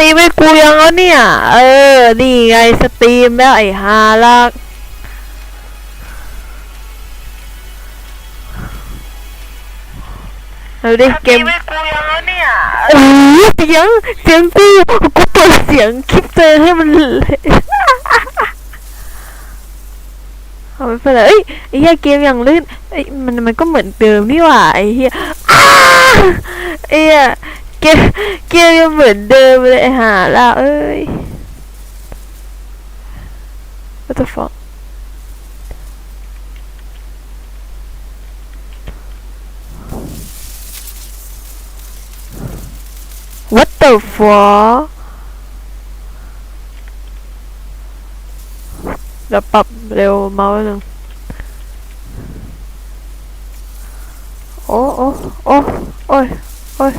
ตรีมให้กูยังแล้วเนี่ย เออ นี่ไงสตรีมแล้วไอ้ฮาลักเอาดิเกมไม่กูยังแล้วเนี่ยโอ้ยเสียงเสียงกูกูเปิดเสียงคลิปเจอให้มันเอาไม่เป็นไรเอ้ยไอ้เหี้ยเกมอย่างลื่นไอ้ยมันมันก็เหมือนเดิมนี่หว่าไอ้เหี้ยอ้าไอ้เหี้ย เกมเกมยังเหมือนเดิมเลยห่าละเอ้ย what the fuck what the fuck เดี๋ยวปรับเร็วเมาส์หนึ่งโอ้โอ้โอ้โอ้ยโอ้ย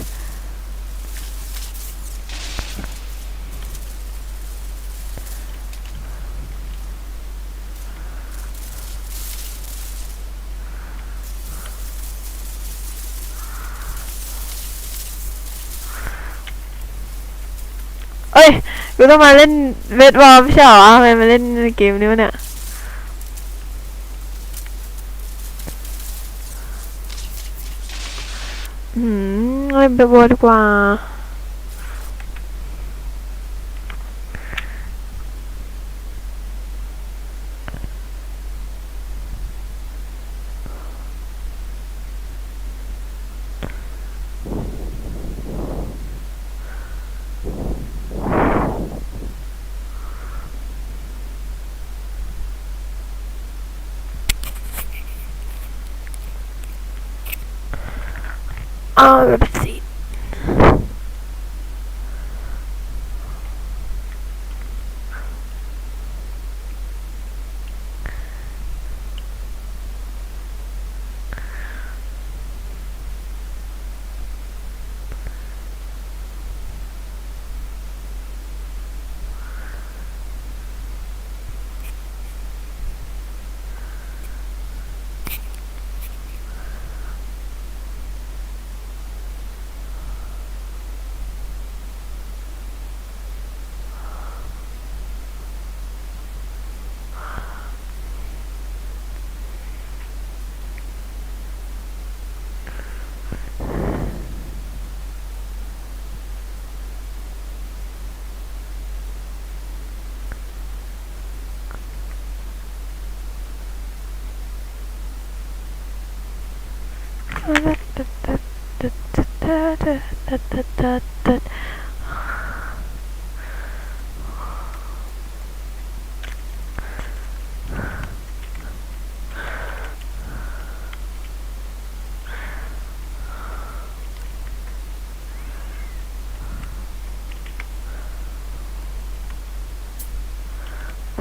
อ้ยกูต้องมาเล่นเวทบอลไม่ใช่เหรอทำไมมาเล่นเกมนี้วะเนี่ยอืมเล่นเบสบอลดีกว่า 啊拜拜。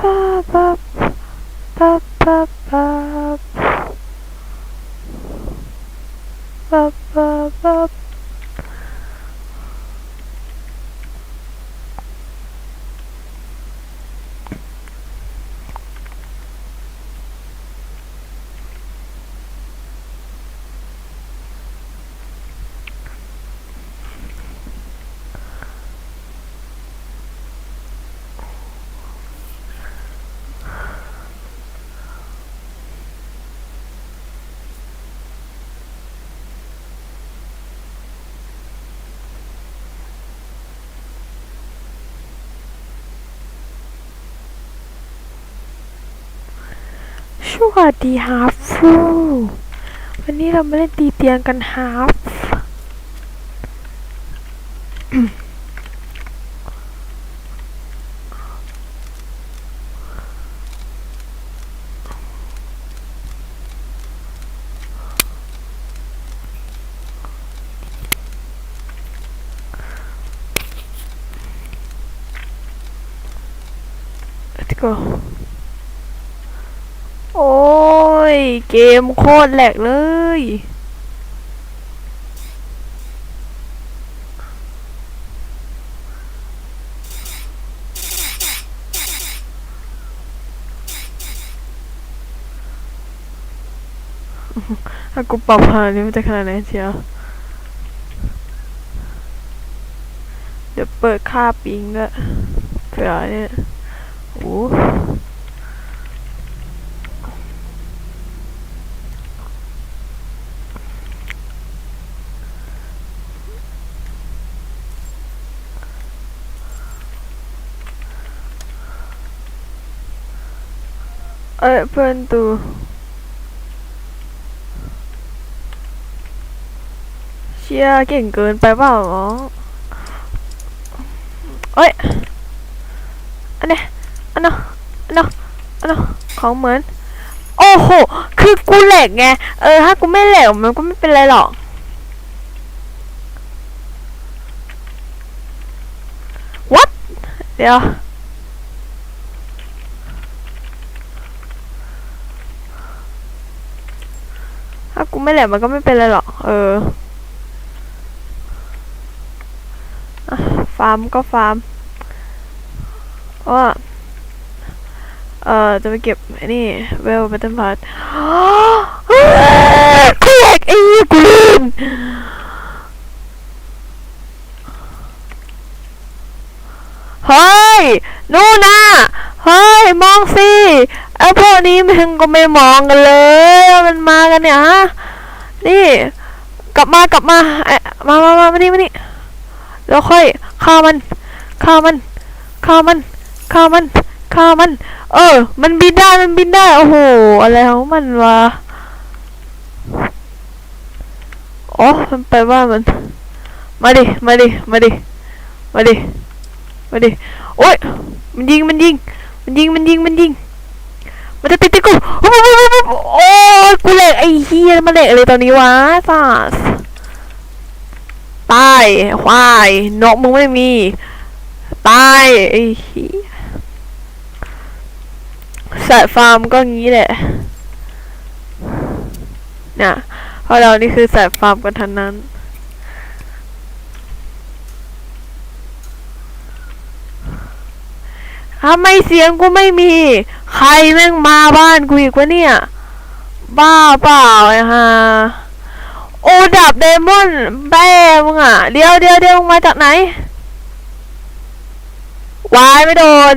Pop, pop, pop, pop. วัสดีฮาร์ฟูวันนี้เรามาเล่นตีเตียงกันฮาร์ฟ let's go โอ้ย เกมโคตรแหลกเลย ถ้ากูปรับหานี่มันจะขนาดไหนเชียวเดี๋ยวเปิดค่าปิงด้วยเผื่อเนี่ยโอ้ เอ้ยเพื่อนตูเชียเก่งเกินไปเปล่าน้อเอ้ยอันเนี้ยอันเนาะอันเนาะอันเนาะของเหมือน โอ้โห คือกูแหลกไง เออ ถ้ากูไม่แหลกมันก็ไม่เป็นไรหรอก what เดี๋ยว ถ้ากูไม่ แหลกมันก็ไม่เป็นไรหรอก เออ ฟาร์มก็ฟาร์มว่าเอ่อ จะไปเก็บไอ้นี่เวลเบตเทิลพาร์ทกูแหกไอ้เหี้ยกูลืมเฮ้ย นู่นน่ะเฮ้ย มองสิไอ้พวกนี้มันก็ไม่มองกันเลย มันมากันเนี่ยฮะ นี่ กลับมากลับมาไอ้มามามามานี่มานี่แล้วค่อยฆ่ามันฆ่ามันฆ่ามันฆ่ามันฆ่ามัน เออ มันบินได้มันบินได้ โอ้โห อะไรของมันวะอ๋อมันแปว่ามัน มาดิ มาดิ มาดิ มาดิ มาดิ โอ้ย มันยิง มันยิง มันยิง มันยิง มันยิง มันจะติดติดกูโอ้ยโอ้ยกูเหล็กไอ้เฮียมาเล็กอะไรตอนนี้วะฟาสตายควายนกมึงไม่มีตายไอ้เฮียสายฟาร์มก็งี้แหละเนี่ยเพราะเรานี่คือสายฟาร์มกันทั้งนั้น ทำไมเสียงกูไม่มี ใครแม่งมาบ้านกูอีกวะเนี่ย บ้าเปล่าไอ้ห่าโอดับเดมอนแบ้มึงอะ เดี๋ยวเดี๋ยวเดี๋ยวมาจากไหน วายไม่โดน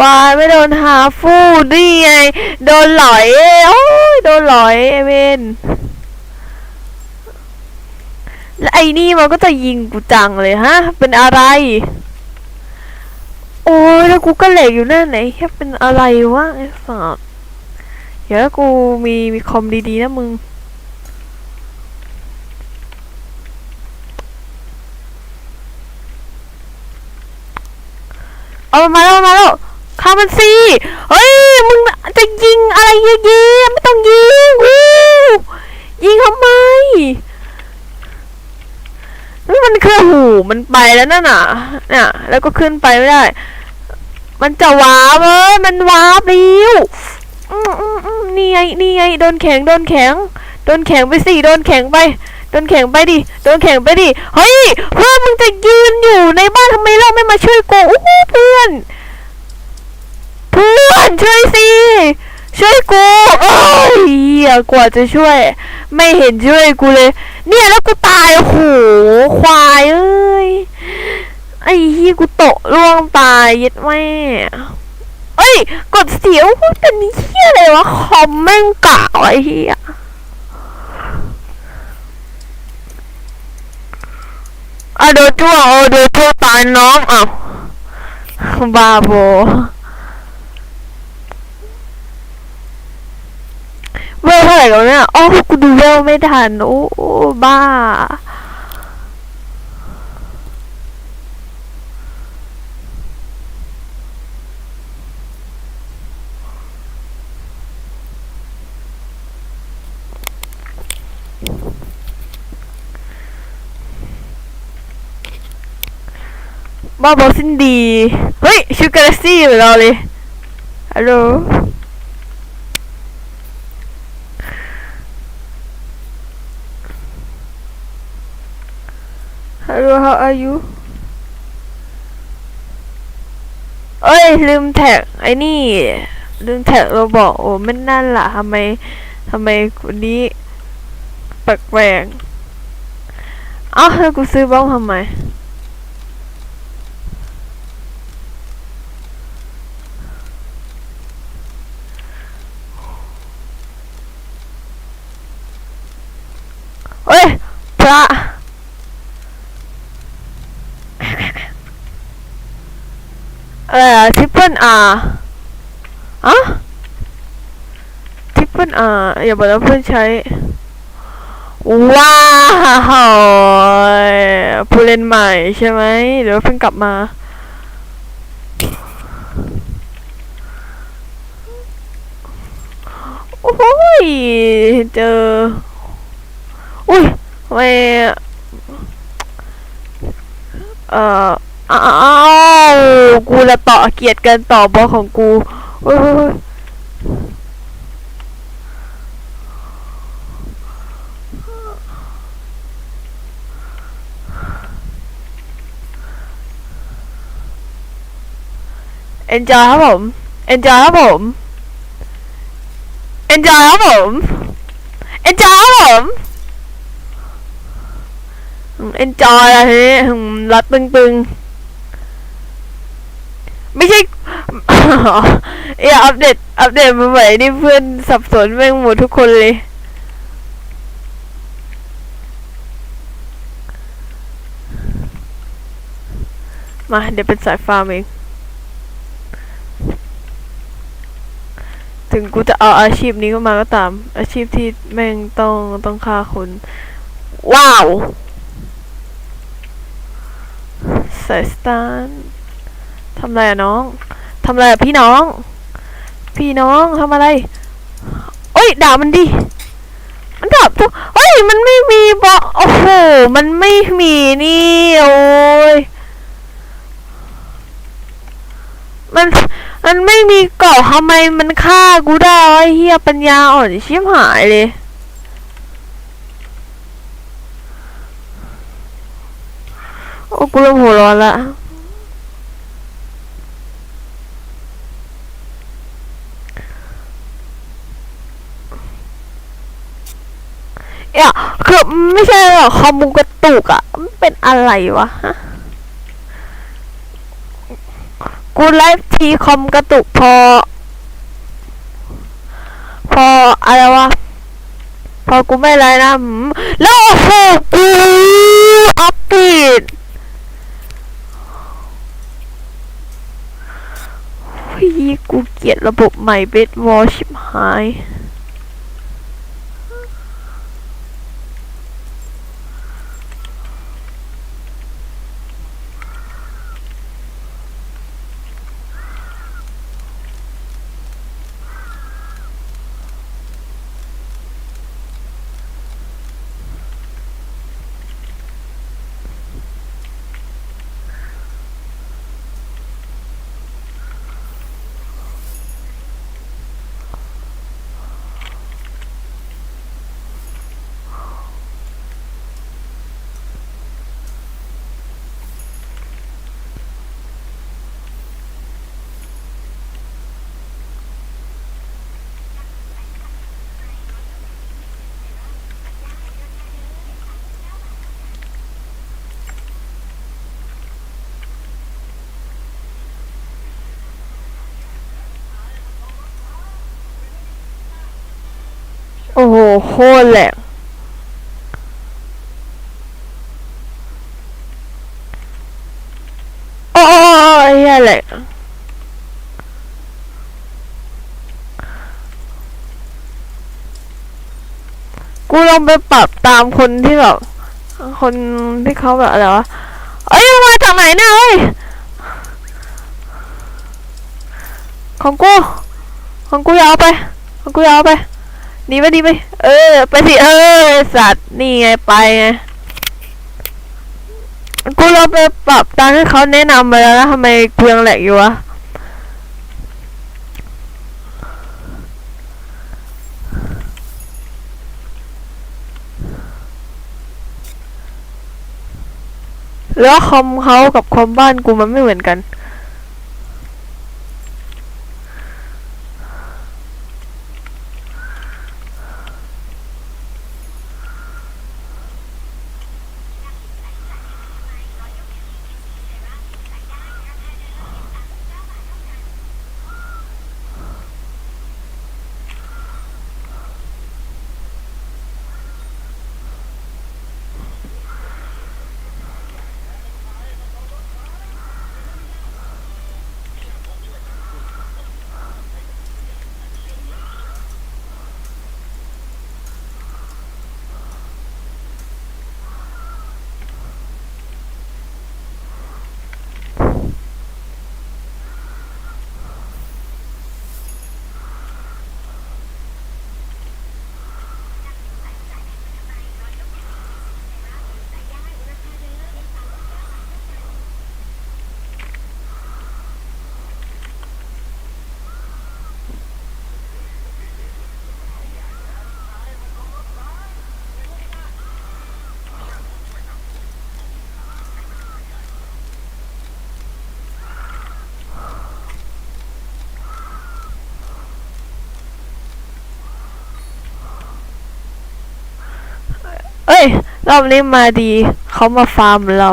วายไม่โดนหาฟูนี่ไง โดนหลอย โอ้ย โดนหลอยไอเวน แล้วไอ้นี่มันก็จะยิงกูจังเลยฮะ เป็นอะไร โอ้ยแล้วกูก็เหล็กอยู่นั่นไหนแค่เป็นอะไรวะไอ้สัสเดี๋ยวกูมีมีคอมดีๆนะมึงเอามาแล้วมาแล้วฆ่ามันสิเฮ้ยมึงจะยิงอะไรเยอะๆไม่ต้องยิงวูยิงทำไม นี่มันคือหูมันไปแล้วนั่นน่ะ เนี่ย แล้วก็ขึ้นไปไม่ได้ มันจะว้าร์เอ้ยมันว้าร์ปริวอืมอืมอืมนี่ไงนี่ไงโดนแข็งโดนแข็งโดนแข็งไปสิโดนแข็งไปโดนแข็งไปดิโดนแข็งไปดิเฮ้ยเพื่อนมึงจะยืนอยู่ในบ้านทำไมเราไม่มาช่วยกูอู้หูเพื่อนเพื่อนช่วยสิช่วยกูเอ้ยเหี้ยกว่าจะช่วย ไม่เห็นช่วยกูเลย เนี่ยแล้วกูตายโอ้โหควายเอ้ยไอ้เฮียกูโตะ ล่วงตายย็ดแม่เอ้ย กดเสียวพูดกันนี่เฮียอะไรวะ คอมแม่งกะไอ้เฮียอะโดนจ้วโอ้โดนจ้วตายน้องอ้าวบาโบเวลเท่าไหร่กันเนี่ย อ๋อ กูดูเวลไม่ทัน โอ้โอ้บ้า บ้าบอสินดี เฮ้ยชูการ์ซี่เราเลยฮัลโหล Hello how are you เอ้ย ลืมแท็กไอ้นี่ ลืมแท็กเราบอกโอ้ไม่นั่นล่ะทำไมทำไมคนนี้ แปลกๆเอ้าแล้วกูซื้อบ้องทำไมเฮ้ยพระเอะไรอะทิปเปิลอาร์อะทิปเปิลอาร์อย่าบอกว่าเพื่อนใช้ ว้าวผู้เล่นใหม่ใช่ไหมหรือว่าเพิ่งกลับมา โอ้ย เจอ อุ้ยทำไมเอ่ออ้าวกูละต่อเกียร์กันต่อบอของกูเฮ้ย เฮ้ยเฮ้ยเอนจอยครับผมเอนจอยครับผมเอนจอยครับผมเอนจอยครับผมเอนจอยอะทีนี้รัดตึงๆ ไม่ใช่อย่าอัปเดต อัปเดตมาใหม่นี่เพื่อนสับสนแม่งหมดทุกคนเลยมาเดี๋ยวเป็นสายฟาร์มเอง ถึงกูจะเอาอาชีพนี้ก็มาก็ตาม อาชีพที่แม่งต้องต้องฆ่าคน ว้าวสายสตาร์ทำอะไรอะน้อง ทำอะไรอะพี่น้อง พี่น้องทำอะไรเอ้ยด่ามันดิ มันด่าทุกเอ้ยมันไม่มีบอกโอ้โห มันไม่มีนี่ โอ้ย มัน มันไม่มีเกาะทำไมมันฆ่ากูได้วะไอ้เฮียปัญญาอ่อนชิบหายเลยโอ้กูเริ่มหัวร้อนละเนี่ยคือไม่ใช่หรอกคอมมูกระตุกอะมันเป็นอะไรวะฮะ กูไลฟ์ทีคอมกระตุกพอ พออะไรวะ พอกูไม่ไรนะแล้วโอ้โหกูอัปเดตเฮ้ยกูเกลียดระบบใหม่เบสวอลชิบหาย โอ้โหโคตรแหลกโอ้โอ้โอ้ไอ้เหี้ยแหลกกูลองไปปรับตามคนที่แบบ คนที่เขาแบบอะไรวะ เอ้ยมาจากไหนเนี่ยเฮ้ย ของกู ของกูอยาวไป ของกูอยาวไป หนีไปหนีไปเออ ไปสิเออสัตว์นี่ไงไปไงกูเราไปปรับตามที่เขาแนะนำไปแล้วนะทำไมกูยังแหลกอยู่วะแล้วคอมเขากับคอมบ้านกูมันไม่เหมือนกัน รอบนี้มาดี เขามาฟาร์มเรา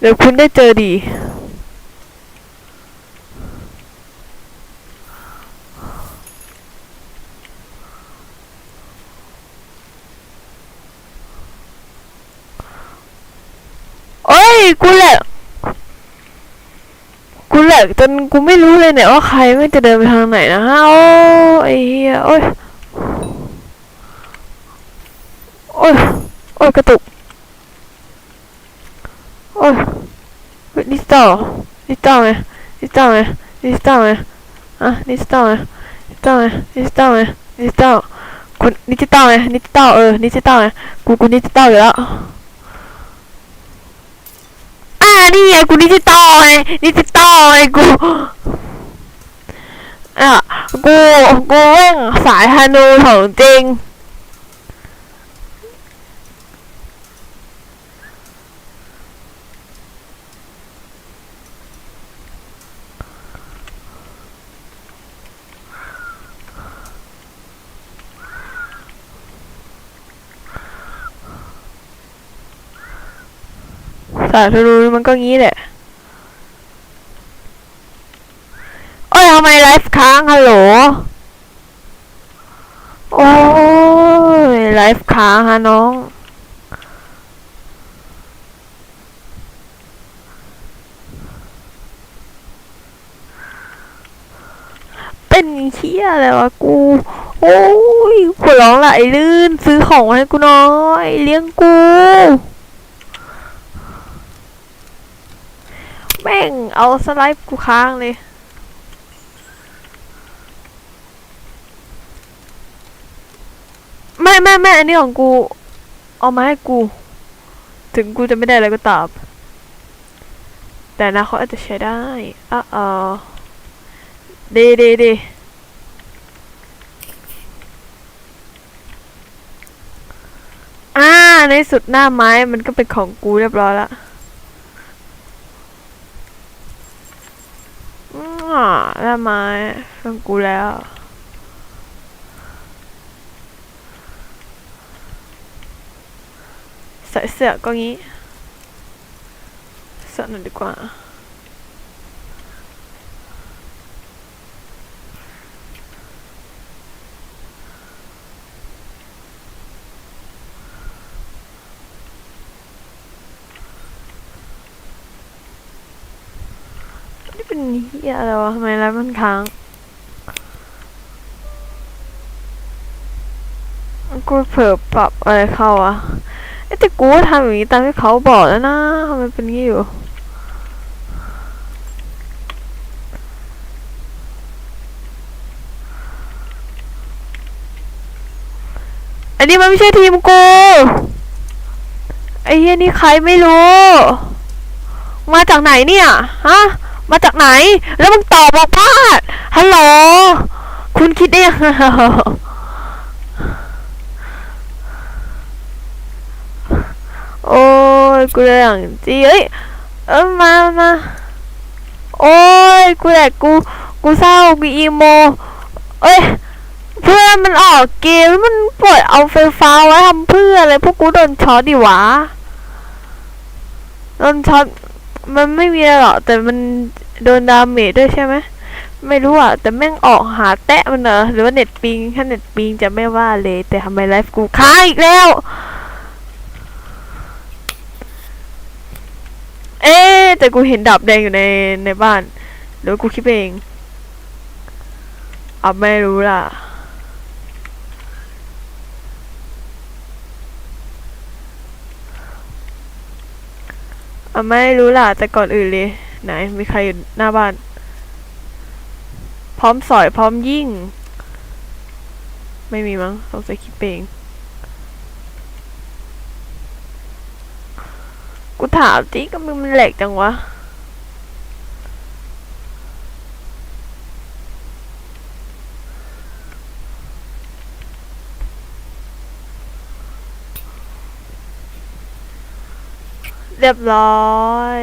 เดี๋ยวคุณได้เจอดี โอ้ย กูแหละ กูแหลกจนกูไม่รู้เลยเนี่ยว่าใครไม่จะเดินไปทางไหนนะฮะ โอ้ไอ้เหี้ย โอ้ย โอ้ย โอ้ย กระตุก โอ้ยเฮ้ยดิจิ ตอลดิจิตอลไงดิจิตอลไงดิจิตอลไงอะดิจิตอลไงดิจิตอลไงดิจิตอลไงดิจิตอลคุณดิจิตอลไงดิจิตอลเออดิจิตอลไงกูกูดิจิตอลอยู่แล้วอ่านี่ไงกูดิจิตอลไงดิจิตอลไงกูอะกูกูแม่งสายฮานูของจริง สาธุรู้มันก็งี้แหละโอ้ยทำไมไลฟ์ค้างฮัลโหล โอ้ยไลฟ์ค้างฮะน้อง เป็นเชี่ยอะไรวะกู โอ้ยขวร้องไหลลื่น ซื้อของให้กูน้อย เลี้ยงกู แม่งเอาสไลด์กูค้างเลยไม่ไม่ไม่อันนี้ของกู เอามาให้กู ถึงกูจะไม่ได้อะไรก็ตามแต่นะเขาอาจจะใช้ได้อะเออดีดีดีอ่าในสุดหน้าไม้มันก็เป็นของกูเรียบร้อยละ อ่าได้ไม้เป็นกูแล้วใส่เสื้อก็งี้เสื้อหน่อยดีกว่า เป็นเฮียอะไรวะทำไมไลฟ์มันค้างกูเผลอปรับอะไรเข้าอะเอ้แต่กูทำอย่างนี้ตามที่เขาบอกแล้วนะทำไมเป็นงี้อยู่อันนี้มันไม่ใช่ทีมกู ไอ้เฮียนี่ใครไม่รู้ มาจากไหนเนี่ย ฮะ มาจากไหน แล้วมึงตอบบอกว่าฮัลโหล คุณคิดได้ยังโอ้ยกูเลยอย่างจีเอ้ย เออมามาโอ้ย กูแหลกกู กูเศร้า กูอีโม เอ้ย เพื่อนมันออกเกมแล้วมันปล่อยเอาไฟฟ้าไว้ทำเพื่ออะไร พวกกูโดนช็อตดิวะ โดนช็อตมันไม่มีอะไรหรอกแต่มัน โดนดาเมจด้วยใช่ไหมไม่รู้อะ แต่แม่งออกหาแตะมันเหรอหรือว่าเน็ตปิงถ้าเน็ตปิงจะไม่ว่าเลย แต่ทำไมไลฟ์กูค้างอีกแล้ว เอ๊แต่กูเห็นดาบแดงอยู่ในในบ้านหรือกูคิดเองอาไม่รู้ล่ะอาไม่รู้ล่ะ แต่ก่อนอื่นเลย ไหนมีใครอยู่หน้าบ้าน พร้อมสอยพร้อมยิ่ง ไม่มีมั้งสงสัยคิดเองกูถามจิก็มึงมันแหลกจังวะเรียบร้อย